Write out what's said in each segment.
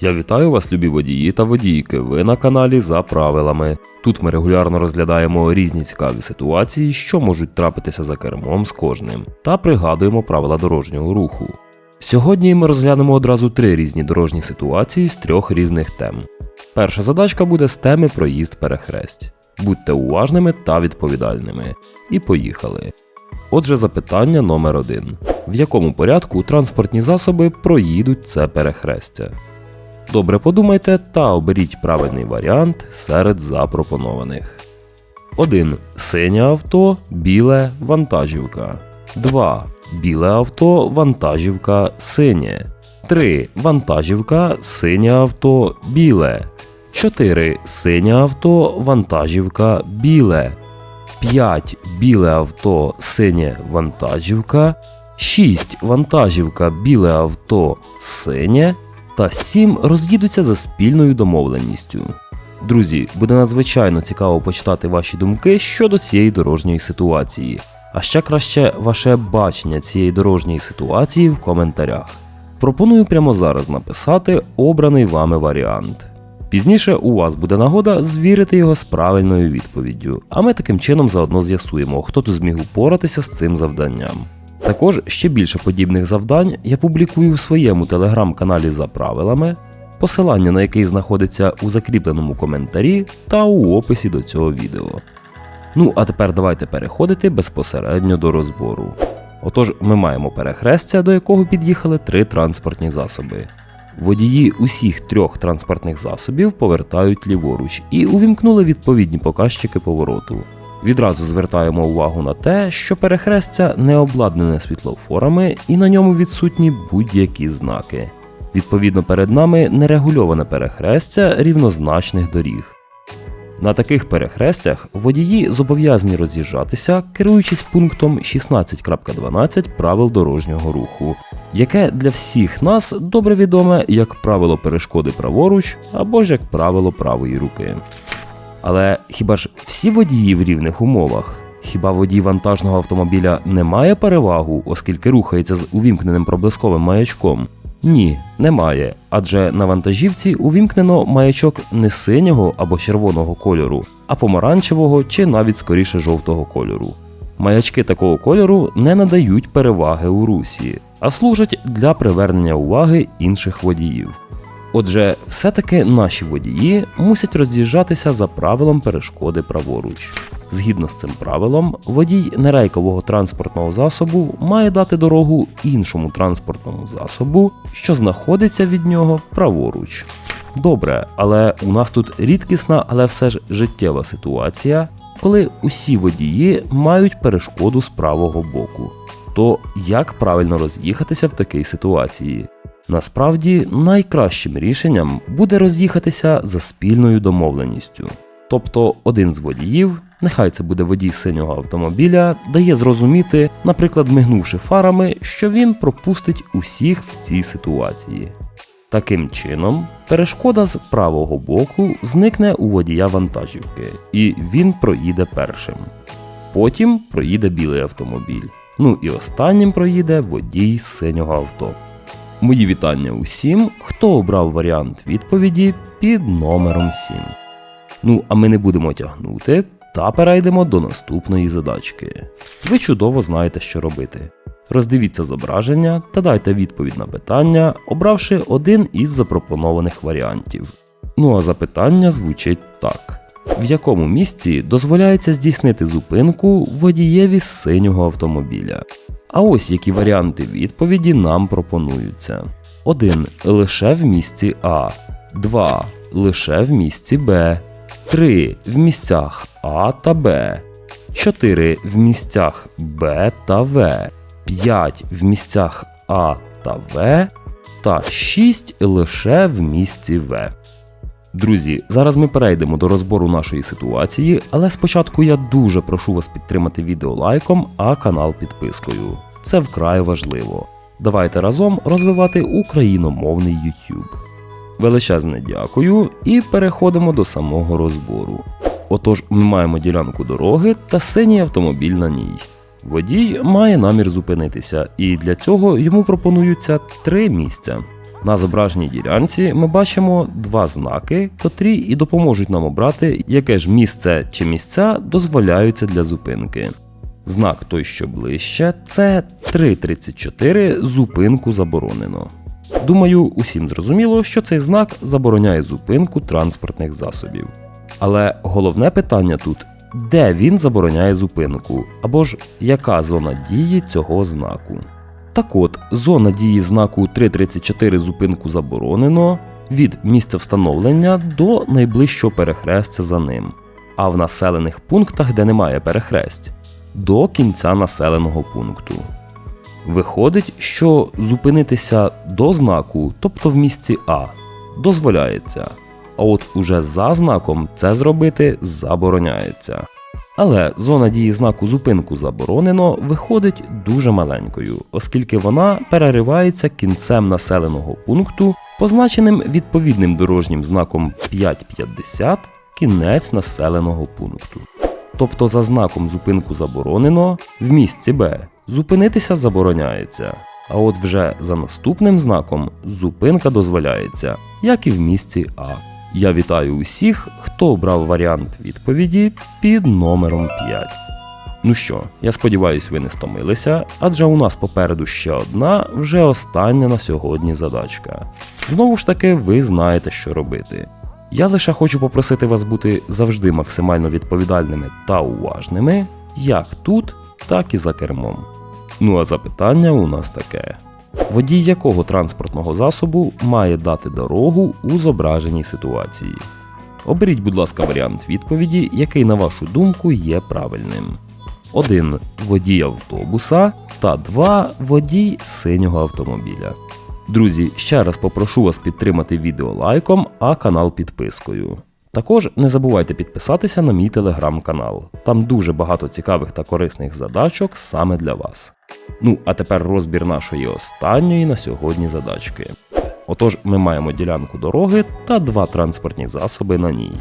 Я вітаю вас, любі водії та водійки. Ви на каналі за правилами. Тут ми регулярно розглядаємо різні цікаві ситуації, що можуть трапитися за кермом з кожним, та пригадуємо правила дорожнього руху. Сьогодні ми розглянемо одразу три різні дорожні ситуації з трьох різних тем. Перша задачка буде з теми проїзд перехресть. Будьте уважними та відповідальними. І поїхали. Отже, запитання номер один: в якому порядку транспортні засоби проїдуть це перехрестя? Добре подумайте та оберіть правильний варіант серед запропонованих. 1. Синє авто, біле вантажівка. 2. Біле авто, вантажівка, синє. 3. Вантажівка, синє авто, біле. 4. Синє авто, вантажівка, біле. 5. Біле авто, синє вантажівка. 6. Вантажівка, біле авто, синє. Та 7 роз'їдуться за спільною домовленістю. Друзі, буде надзвичайно цікаво почитати ваші думки щодо цієї дорожньої ситуації. А ще краще ваше бачення цієї дорожньої ситуації в коментарях. Пропоную прямо зараз написати обраний вами варіант. Пізніше у вас буде нагода звірити його з правильною відповіддю, а ми таким чином заодно з'ясуємо, хто тут зміг упоратися з цим завданням. Також ще більше подібних завдань я публікую в своєму телеграм-каналі за правилами, посилання на який знаходиться у закріпленому коментарі та у описі до цього відео. Ну а тепер давайте переходити безпосередньо до розбору. Отож, ми маємо перехрестя, до якого під'їхали три транспортні засоби. Водії усіх трьох транспортних засобів повертають ліворуч і увімкнули відповідні показчики повороту. Відразу звертаємо увагу на те, що перехрестя не обладнане світлофорами і на ньому відсутні будь-які знаки. Відповідно, перед нами нерегульоване перехрестя рівнозначних доріг. На таких перехрестях водії зобов'язані роз'їжджатися, керуючись пунктом 16.12 правил дорожнього руху, яке для всіх нас добре відоме як правило перешкоди праворуч або ж як правило правої руки. Але хіба ж всі водії в рівних умовах? Хіба водій вантажного автомобіля не має перевагу, оскільки рухається з увімкненим проблисковим маячком? Ні, немає, адже на вантажівці увімкнено маячок не синього або червоного кольору, а помаранчевого чи навіть скоріше жовтого кольору. Маячки такого кольору не надають переваги у русі, а служать для привернення уваги інших водіїв. Отже, все-таки наші водії мусять роз'їжджатися за правилом перешкоди праворуч. Згідно з цим правилом, водій нерейкового транспортного засобу має дати дорогу іншому транспортному засобу, що знаходиться від нього праворуч. Добре, але у нас тут рідкісна, але все ж життєва ситуація, коли усі водії мають перешкоду з правого боку. То як правильно роз'їхатися в такій ситуації? Насправді найкращим рішенням буде роз'їхатися за спільною домовленістю. Тобто один з водіїв, нехай це буде водій синього автомобіля, дає зрозуміти, наприклад, мигнувши фарами, що він пропустить усіх в цій ситуації. Таким чином, перешкода з правого боку зникне у водія вантажівки, і він проїде першим. Потім проїде білий автомобіль. Ну і останнім проїде водій синього авто. Мої вітання усім, хто обрав варіант відповіді під номером 7. Ну, а ми не будемо тягнути та перейдемо до наступної задачки. Ви чудово знаєте, що робити. Роздивіться зображення та дайте відповідь на питання, обравши один із запропонованих варіантів. Ну а запитання звучить так: в якому місці дозволяється здійснити зупинку водієві синього автомобіля? А ось які варіанти відповіді нам пропонуються: 1. Лише в місці А, 2. Лише в місці Б, 3. В місцях А та Б, 4. В місцях Б та В, 5. В місцях А та В та 6 лише в місці В. Друзі, зараз ми перейдемо до розбору нашої ситуації, але спочатку я дуже прошу вас підтримати відео лайком, а канал підпискою. Це вкрай важливо. Давайте разом розвивати україномовний YouTube. Величезне дякую і переходимо до самого розбору. Отож, ми маємо ділянку дороги та синій автомобіль на ній. Водій має намір зупинитися, і для цього йому пропонуються три місця. На зображеній ділянці ми бачимо два знаки, котрі і допоможуть нам обрати, яке ж місце чи місця дозволяються для зупинки. Знак той, що ближче, це 3.34 зупинку заборонено. Думаю, усім зрозуміло, що цей знак забороняє зупинку транспортних засобів. Але головне питання тут: де він забороняє зупинку, або ж яка зона дії цього знаку. Так от, зона дії знаку 334 зупинку заборонено від місця встановлення до найближчого перехрестя за ним, а в населених пунктах, де немає перехресть, до кінця населеного пункту. Виходить, що зупинитися до знаку, тобто в місці А, дозволяється, а от уже за знаком це зробити забороняється. Але зона дії знаку зупинку заборонено виходить дуже маленькою, оскільки вона переривається кінцем населеного пункту, позначеним відповідним дорожнім знаком 550 кінець населеного пункту. Тобто за знаком зупинку заборонено в місці Б зупинитися забороняється. А от вже за наступним знаком зупинка дозволяється, як і в місці А. Я вітаю усіх, хто обрав варіант відповіді під номером 5. Ну що, я сподіваюся, ви не стомилися, адже у нас попереду ще одна, вже остання на сьогодні задачка. Знову ж таки, ви знаєте, що робити. Я лише хочу попросити вас бути завжди максимально відповідальними та уважними, як тут, так і за кермом. Ну а запитання у нас таке: водій якого транспортного засобу має дати дорогу у зображеній ситуації? Оберіть, будь ласка, варіант відповіді, який, на вашу думку, є правильним. 1. Водій автобуса та 2. Водій синього автомобіля. Друзі, ще раз попрошу вас підтримати відео лайком, а канал підпискою. Також не забувайте підписатися на мій телеграм-канал. Там дуже багато цікавих та корисних задачок саме для вас. Ну, а тепер розбір нашої останньої на сьогодні задачки. Отож, ми маємо ділянку дороги та два транспортні засоби на ній.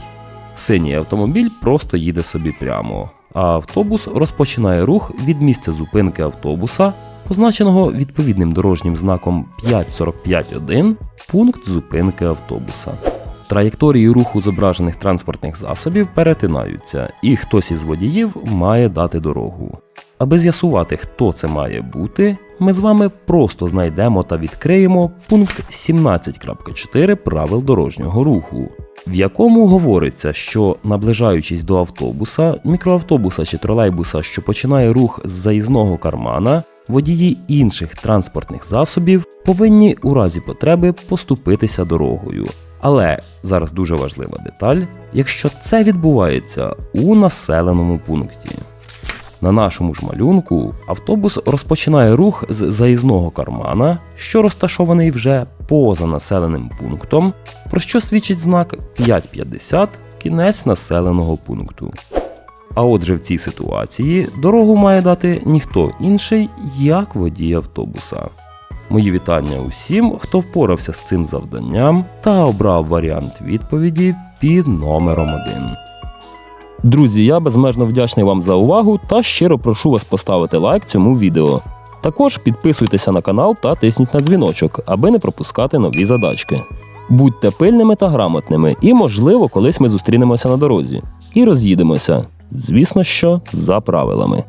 Синій автомобіль просто їде собі прямо, а автобус розпочинає рух від місця зупинки автобуса, позначеного відповідним дорожнім знаком 545.1 пункт зупинки автобуса. Траєкторії руху зображених транспортних засобів перетинаються, і хтось із водіїв має дати дорогу. Аби з'ясувати, хто це має бути, ми з вами просто знайдемо та відкриємо пункт 17.4 правил дорожнього руху, в якому говориться, що наближаючись до автобуса, мікроавтобуса чи тролейбуса, що починає рух з заїзного кармана, водії інших транспортних засобів повинні у разі потреби поступитися дорогою. Але зараз дуже важлива деталь, якщо це відбувається у населеному пункті. На нашому ж малюнку автобус розпочинає рух з заїзного кармана, що розташований вже поза населеним пунктом, про що свідчить знак 550 кінець населеного пункту. А отже, в цій ситуації дорогу має дати ніхто інший, як водій автобуса. Мої вітання усім, хто впорався з цим завданням та обрав варіант відповіді під номером 1. Друзі, я безмежно вдячний вам за увагу та щиро прошу вас поставити лайк цьому відео. Також підписуйтеся на канал та тисніть на дзвіночок, аби не пропускати нові задачки. Будьте пильними та грамотними, і, можливо, колись ми зустрінемося на дорозі і роз'їдемося. Звісно, що за правилами.